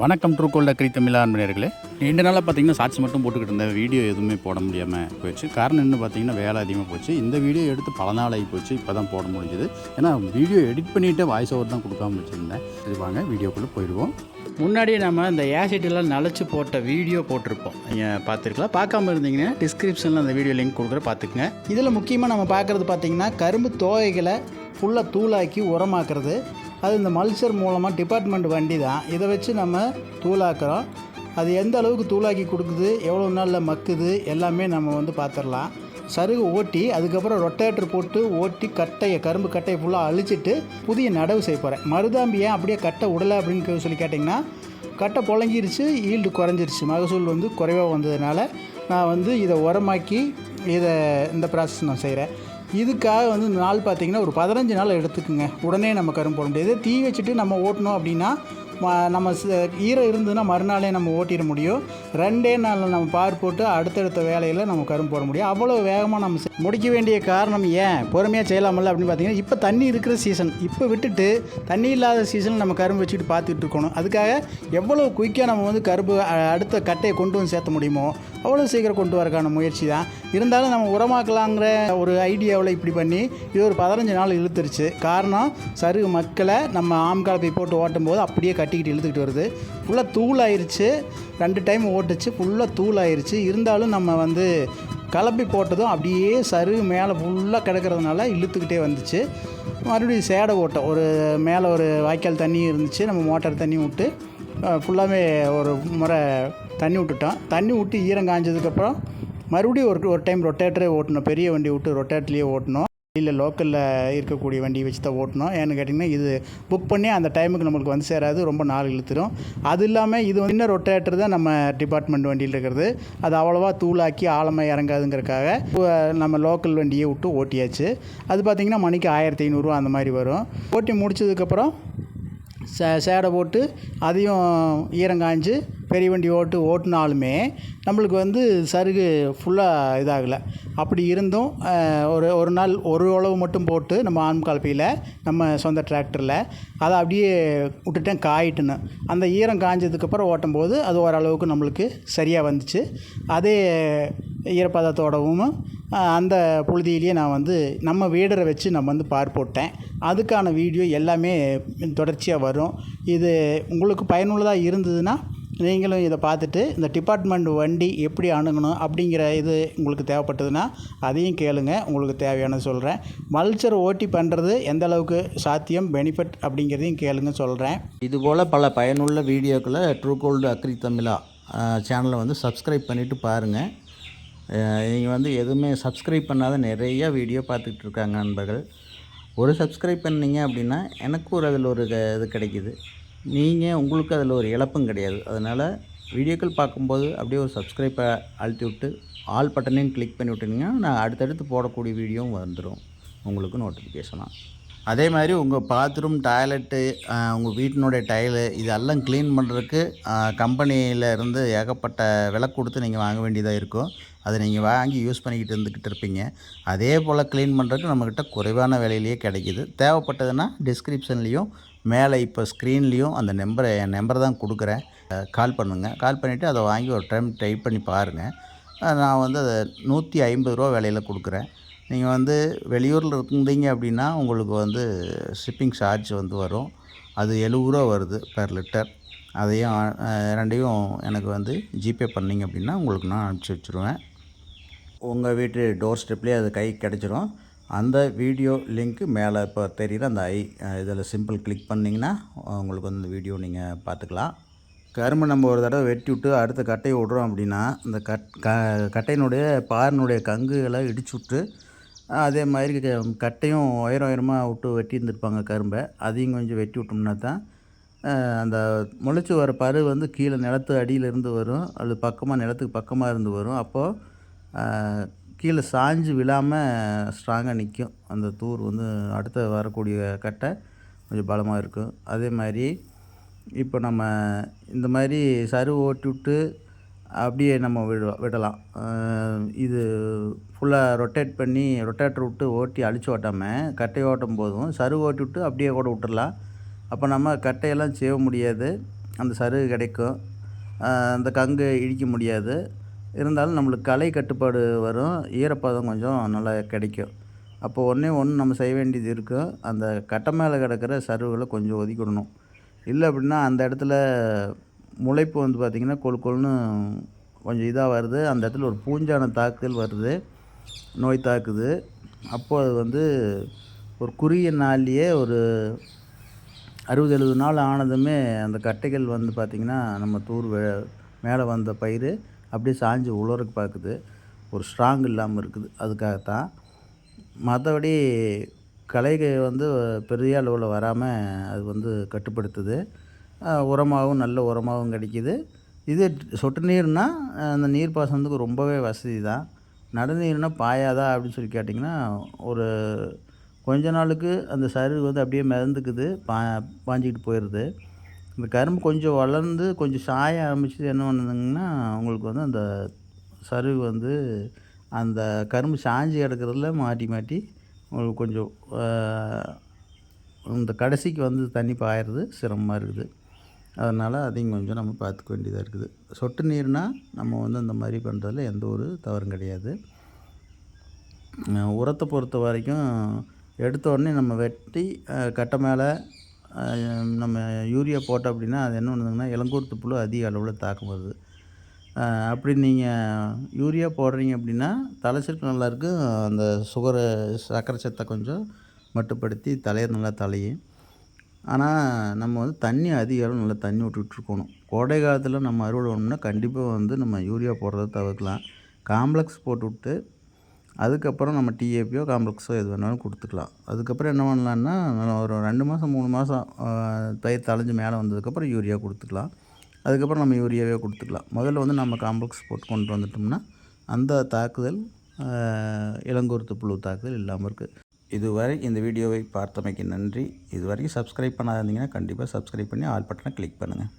வணக்கம் ட்ரூகோல்ட் கிரி தமிழ் அன்பர்களே. ரெண்டு நாளாக பார்த்தீங்கன்னா சாட்சி மட்டும் போட்டுக்கிட்டு இருந்தேன் வீடியோ எதுவுமே போட முடியாமல் போயிடுச்சு. காரணம் என்ன பார்த்தீங்கன்னா வேலை அதிகமாக போச்சு. இந்த வீடியோ எடுத்து பல நாள் ஆகி போச்சு. இப்போ தான் போட முடிஞ்சது. ஏன்னா வீடியோ எடிட் பண்ணிவிட்டு வாய்ஸ் ஓவர் தான் கொடுக்காம வச்சுருந்தேன். இது வாங்க வீடியோக்குள்ளே போயிடுவோம். முன்னாடியே நம்ம இந்த ஏசிட்டெல்லாம் நனைச்சி போட்ட வீடியோ போட்டிருப்போம். நீங்கள் பார்த்துருக்கலாம் பார்க்காம இருந்தீங்கன்னா டிஸ்கிரிப்ஷனில் அந்த வீடியோ லிங்க் கொடுக்குற பார்த்துக்குங்க இதில் முக்கியமாக நம்ம பார்க்குறது பார்த்திங்கன்னா கரும்பு தோகைகளை ஃபுல்லாக தூளாக்கி உரமாக்குறது. அது இந்த மல்ச்சர் மூலமாக டிபார்ட்மெண்ட் வண்டி தான் இதை வச்சு நம்ம தூளாக்குறோம். அது எந்த அளவுக்கு தூளாக்கி கொடுக்குது எவ்வளோ நாளில் மக்குது எல்லாமே நம்ம வந்து பார்த்துடலாம் சருகு ஓட்டி அதுக்கப்புறம் ரொட்டேட்டர் போட்டு ஓட்டி கட்டையை கரும்பு கட்டையை ஃபுல்லாக அழிச்சிட்டு புதிய நடவு செய்ய போகிறேன் மருதாம்பி ஏன் அப்படியே கட்டை விடலை அப்படின்னு சொல்லி கேட்டிங்கன்னா கட்டை புழங்கிருச்சு ஈல்டு குறைஞ்சிருச்சு. மகசூல் வந்து குறைவாக வந்ததுனால நான் வந்து இதை உரமாக்கி இதை இந்த ப்ராசஸ் நான் செய்கிறேன் இதுக்காக வந்து இந்த நாள் பார்த்திங்கன்னா ஒரு பதினஞ்சு நாள் எடுத்துக்குங்க. உடனே நம்ம கரும்பு போட முடியாது தீ வச்சுட்டு நம்ம ஓட்டணும் அப்படின்னா நம்ம ஈரம் இருந்ததுன்னா மறுநாளே நம்ம ஓட்டிட முடியும். ரெண்டே நாளில் நம்ம பார் போட்டு அடுத்தடுத்த வேலையில் நம்ம கரும்பு போட முடியும். அவ்வளோ வேகமாக நம்ம முடிக்க வேண்டிய காரணம் ஏன்? பொறுமையாக செய்யலாமல்ல அப்படின்னு பார்த்தீங்கன்னா இப்போ தண்ணி இருக்கிற சீசன் இப்போ விட்டுட்டு தண்ணி இல்லாத சீசனில் நம்ம கரும்பு வச்சுட்டு பார்த்துட்டு இருக்கணும். அதுக்காக எவ்வளோ குயிக்காக நம்ம வந்து கரும்பு அடுத்த கட்டையை கொண்டு வந்து சேர்த்த முடியுமோ அவ்வளோ சீக்கிரம் கொண்டு வரக்கான முயற்சி தான். இருந்தாலும் நம்ம உரமாக்கலாங்கிற ஒரு ஐடியாவில் இப்படி பண்ணி இது ஒரு பதினஞ்சு நாள் இழுத்துருச்சு. காரணம் சருகு மக்களை நம்ம ஆம் கலப்பை போட்டு ஓட்டும் போது அப்படியே ஆட்டிக்கிட்டு இழுத்துக்கிட்டு வருது. ஃபுல்லாக தூள் ஆயிடுச்சு ரெண்டு டைம் ஓட்டுச்சு. ஃபுல்லாக தூள் ஆயிடுச்சு இருந்தாலும் நம்ம வந்து கலப்பி போட்டதும் அப்படியே சரு மேலே ஃபுல்லாக கிடக்கிறதுனால இழுத்துக்கிட்டே வந்துச்சு. மறுபடியும் சேடை ஓட்டம். ஒரு மேலே ஒரு வாய்க்கால் தண்ணி இருந்துச்சு. நம்ம மோட்டார் தண்ணி விட்டு ஃபுல்லாகவே ஒரு முறை தண்ணி விட்டுட்டோம். தண்ணி விட்டு ஈரம் காய்ஞ்சதுக்கப்புறம் மறுபடியும் ஒரு ஒரு டைம் ரொட்டேட்டரே ஓட்டணும். பெரிய வண்டி விட்டு ரொட்டேட்டர்லேயே ஓட்டணும். இல்லை லோக்கலில் இருக்கக்கூடிய வண்டியை வச்சு தான் ஓட்டணும். ஏன்னு கேட்டிங்கன்னா இது புக் பண்ணி அந்த டைமுக்கு நம்மளுக்கு வந்து சேராது. ரொம்ப நாள் இழுத்துரும். அது இல்லாமல் இது வந்து இன்னும் ரொட்டேட்டர் தான் நம்ம டிபார்ட்மெண்ட் வண்டியில் இருக்கிறது. அது அவ்வளோவா தூளாக்கி ஆழமாக இறங்காதுங்கிறக்காக நம்ம லோக்கல் வண்டியை விட்டு ஓட்டியாச்சு. அது பார்த்திங்கன்னா மணிக்கு ஆயிரத்தி ஐநூறுரூவா அந்த மாதிரி வரும். ஓட்டி முடிச்சதுக்கப்புறம் சே சேடை போட்டு அதையும் ஈரங்காய்ஞ்சு பெரிய வண்டி ஓட்டு ஓட்டினாலுமே நம்மளுக்கு வந்து சருகு ஃபுல்லாக இதாகலை. அப்படி இருந்தும் ஒரு ஒரு நாள் ஒரு உழவு மட்டும் போட்டு நம்ம ஆண் கலப்பையில் நம்ம சொந்த டிராக்டரில் அதை அப்படியே விட்டுட்டேன் காயிட்டுன்னு. அந்த ஈரம் காஞ்சதுக்கப்புறம் ஓட்டும்போது அது ஓரளவுக்கு நம்மளுக்கு சரியாக வந்துச்சு. அதே ஈரப்பதத்தோடவும் அந்த புழுதியிலேயே நான் வந்து நம்ம வீடரை வச்சு நம்ம வந்து பார் போட்டேன். அதுக்கான வீடியோ எல்லாமே தொடர்ச்சியாக வரும். இது உங்களுக்கு பயனுள்ளதாக இருந்ததுன்னா நீங்களும் இதை பார்த்துட்டு இந்த டிபார்ட்மெண்ட் வண்டி எப்படி அணுகணும் அப்படிங்கிற இது உங்களுக்கு தேவைப்பட்டதுன்னா அதையும் கேளுங்க உங்களுக்கு தேவையானது சொல்கிறேன் மல்ச்சர் ஓட்டி பண்ணுறது எந்த அளவுக்கு சாத்தியம் பெனிஃபிட் அப்படிங்கிறதையும் கேளுங்க சொல்கிறேன் இதுபோல் பல பயனுள்ள வீடியோக்களை ட்ரூ கோல்டு அக்ரி தமிழா சேனலை வந்து சப்ஸ்கிரைப் பண்ணிவிட்டு பாருங்கள் நீங்கள் வந்து எதுவுமே சப்ஸ்கிரைப் பண்ணாத நிறைய வீடியோ பார்த்துக்கிட்டு இருக்காங்க நண்பர்கள். ஒரு சப்ஸ்கிரைப் பண்ணீங்க அப்படின்னா எனக்கு ஒரு அதில் ஒரு க- இது கிடைக்கிது. நீங்கள் உங்களுக்கு அதில் ஒரு இழப்பும் கிடையாது. அதனால் வீடியோக்கள் பார்க்கும்போது அப்படியே ஒரு சப்ஸ்கிரைப்பை அழுத்தி விட்டு ஆல் பட்டனையும் கிளிக் பண்ணி விட்டீங்கன்னா நான் அடுத்தடுத்து போடக்கூடிய வீடியோவும் வந்துடும் உங்களுக்கு நோட்டிஃபிகேஷனாக அதே மாதிரி உங்கள் பாத்ரூம் டாய்லெட்டு உங்கள் வீட்டினுடைய டைலு இதெல்லாம் க்ளீன் பண்ணுறதுக்கு கம்பெனியில் இருந்து ஏகப்பட்ட விலை கொடுத்து நீங்கள் வாங்க வேண்டியதாக இருக்கும். அதை நீங்கள் வாங்கி யூஸ் பண்ணிக்கிட்டு இருந்துக்கிட்டு இருப்பீங்க. அதே போல் க்ளீன் பண்ணுறதுக்கு நம்மக்கிட்ட குறைவான விலையிலேயே கிடைக்கிது. தேவைப்பட்டதுன்னா டிஸ்கிரிப்ஷன்லேயும் மேலே இப்போ ஸ்க்ரீன்லேயும் அந்த நம்பரை என் நம்பர் தான் கொடுக்குறேன். கால் பண்ணுங்கள் கால் பண்ணிவிட்டு அதை வாங்கி ஒரு டைம் டைப் பண்ணி பாருங்கள் நான் வந்து அதை நூற்றி ஐம்பது ரூபா விலையில் கொடுக்குறேன். நீங்கள் வந்து வெளியூரில் இருந்தீங்க அப்படின்னா உங்களுக்கு வந்து ஷிப்பிங் சார்ஜ் வந்து வரும். அது எழுபது ரூபா வருது பெர் லிட்டர் அதையும் ரெண்டையும் எனக்கு வந்து ஜிபே பண்ணீங்க அப்படின்னா உங்களுக்கு நான் அனுப்பிச்சி வச்சுருவேன். உங்கள் வீட்டு டோர் ஸ்டெப்லேயே அது கை கிடச்சிரும். அந்த வீடியோ லிங்க்கு மேலே இப்போ தெரியுற அந்த ஐ இதில் சிம்பிள் கிளிக் பண்ணிங்கன்னா உங்களுக்கு வந்து வீடியோ நீங்கள் பார்த்துக்கலாம் கரும்பு நம்ம ஒரு தடவை வெட்டி விட்டு அடுத்த கட்டையை விட்றோம் அப்படின்னா இந்த கட் க கட்டையினுடைய பாரினுடைய கங்குகளை இடிச்சு விட்டு அதே மாதிரி கட்டையும் உயரம் உயரமாக விட்டு வெட்டி இருந்திருப்பாங்க கரும்பை. அதையும் கொஞ்சம் வெட்டி விட்டோம்னா தான் அந்த முளைச்சி வர பரு வந்து கீழே நிலத்து அடியில் இருந்து வரும். அது பக்கமாக நிலத்துக்கு பக்கமாக இருந்து வரும். அப்போது கீழே சாஞ்சு விழாமல் ஸ்ட்ராங்காக நிற்கும் அந்த தூர் வந்து அடுத்த வரக்கூடிய கட்டை கொஞ்சம் பலமாக இருக்கும். அதே மாதிரி இப்போ நம்ம இந்த மாதிரி சரு ஓட்டி விட்டு அப்படியே நம்ம விட விடலாம். இது ஃபுல்லாக ரொட்டேட் பண்ணி ரொட்டேட்டர் விட்டு ஓட்டி அழிச்சு ஓட்டாமல் கட்டை ஓட்டும் போதும் சரு ஓட்டி விட்டு அப்படியே கூட விட்டுடலாம் அப்போ நம்ம கட்டையெல்லாம் செய்ய முடியாது. அந்த சருவு கிடைக்கும். அந்த கங்கு இடிக்க முடியாது. இருந்தாலும் நம்மளுக்கு களை கட்டுப்பாடு வரும். ஈரப்பதம் கொஞ்சம் நல்லா கிடைக்கும். அப்போ ஒன்றே ஒன்று நம்ம செய்ய வேண்டியது இருக்கும் அந்த கட்டை மேலே கிடக்கிற சருவுகளை கொஞ்சம் ஒதுக்கிடணும். இல்லை அப்படின்னா அந்த இடத்துல முளைப்பு வந்து பார்த்திங்கன்னா கொழு கொழுன்னு கொஞ்சம் இதாக வருது. அந்த இடத்துல ஒரு பூஞ்சான தாக்குதல் வருது. நோய் தாக்குது. அப்போது அது வந்து ஒரு குறுகிய நாள்லேயே ஒரு அறுபது எழுபது நாள் ஆனதுமே அந்த கட்டைகள் வந்து பார்த்திங்கன்னா நம்ம தூர் வே- மேலே வந்த பயிர் அப்படியே சாஞ்சு உலருக்கு பார்க்குது. ஒரு ஸ்ட்ராங் இல்லாமல் இருக்குது. அதுக்காகத்தான். மற்றபடி களைகள் வந்து பெரிய அளவில் வராமல் அது வந்து கட்டுப்படுத்துது. உரமாகவும் நல்ல உரமாகவும் கிடைக்கிது. இது சொட்டு நீர்னா அந்த நீர் பாசனத்துக்கு ரொம்பவே வசதி தான் நடநீர்னால் பாயாதா அப்படின்னு சொல்லி கேட்டிங்கன்னா ஒரு கொஞ்ச நாளுக்கு அந்த சருகு வந்து அப்படியே மிதந்துக்குது. பா பாஞ்சிக்கிட்டு போயிடுது. இந்த கரும்பு கொஞ்சம் வளர்ந்து கொஞ்சம் சாய ஆரம்பிச்சு என்ன பண்ணுதுங்கன்னா உங்களுக்கு வந்து அந்த சருகு வந்து அந்த கரும்பு சாஞ்சி கிடக்கிறதுல மாட்டி மாட்டி உங்களுக்கு கொஞ்சம் இந்த கடைசிக்கு வந்து தண்ணி பாயிறது சிரமமாக இருக்குது. அதனால் அதையும் கொஞ்சம் நம்ம பார்த்துக்க வேண்டியதாக இருக்குது. சொட்டு நீர்னால் நம்ம வந்து அந்த மாதிரி பண்ணுறதுல எந்த ஒரு தவறும் கிடையாது. உரத்தை பொறுத்த வரைக்கும் எடுத்த உடனே நம்ம வெட்டி கட்டை மேலே நம்ம யூரியா போட்டோம் அப்படின்னா அது என்ன பண்ணுதுங்கன்னா இளங்கூர்த்து புழு அதிக அளவில் தாக்கம் வருது அப்படி நீங்கள் யூரியா போடுறீங்க அப்படின்னா தலைச்சிற்கு நல்லா இருக்கும் அந்த சுகரை சர்க்கரை சத்தை கொஞ்சம் மட்டுப்படுத்தி தலையை நல்லா தலையும் ஆனால் நம்ம வந்து தண்ணி அதிக அளவு நல்லா தண்ணி விட்டுட்டு இருக்கணும் கோடை காலத்தில் நம்ம அறுவடை பண்ணோம்னா கண்டிப்பாக வந்து நம்ம யூரியா போடுறத தவிர்க்கலாம். காம்ப்ளெக்ஸ் போட்டு விட்டு அதுக்கப்புறம் நம்ம டிஏபியோ காம்ப்ளெக்ஸோ எது வேணாலும் கொடுத்துக்கலாம். அதுக்கப்புறம் என்ன பண்ணலான்னா ஒரு ரெண்டு மாதம் மூணு மாதம் பயிர் தலைஞ்சு மேலே வந்ததுக்கப்புறம் யூரியா கொடுத்துக்கலாம். அதுக்கப்புறம் நம்ம யூரியாவே கொடுத்துக்கலாம். முதல்ல வந்து நம்ம காம்ப்ளெக்ஸ் போட்டு கொண்டு வந்துட்டோம்னா அந்த தாக்குதல் இளங்கூர்த்து புழு தாக்குதல் இல்லாமல் இருக்குது இதுவரை இந்த வீடியோவை பார்த்தமைக்கு நன்றி. இதுவரைக்கும் சப்ஸ்கிரைப் பண்ணாதீங்கன்னா கண்டிப்பாக சப்ஸ்கிரைப் பண்ணி ஆல் பட்டனை கிளிக் பண்ணுங்கள்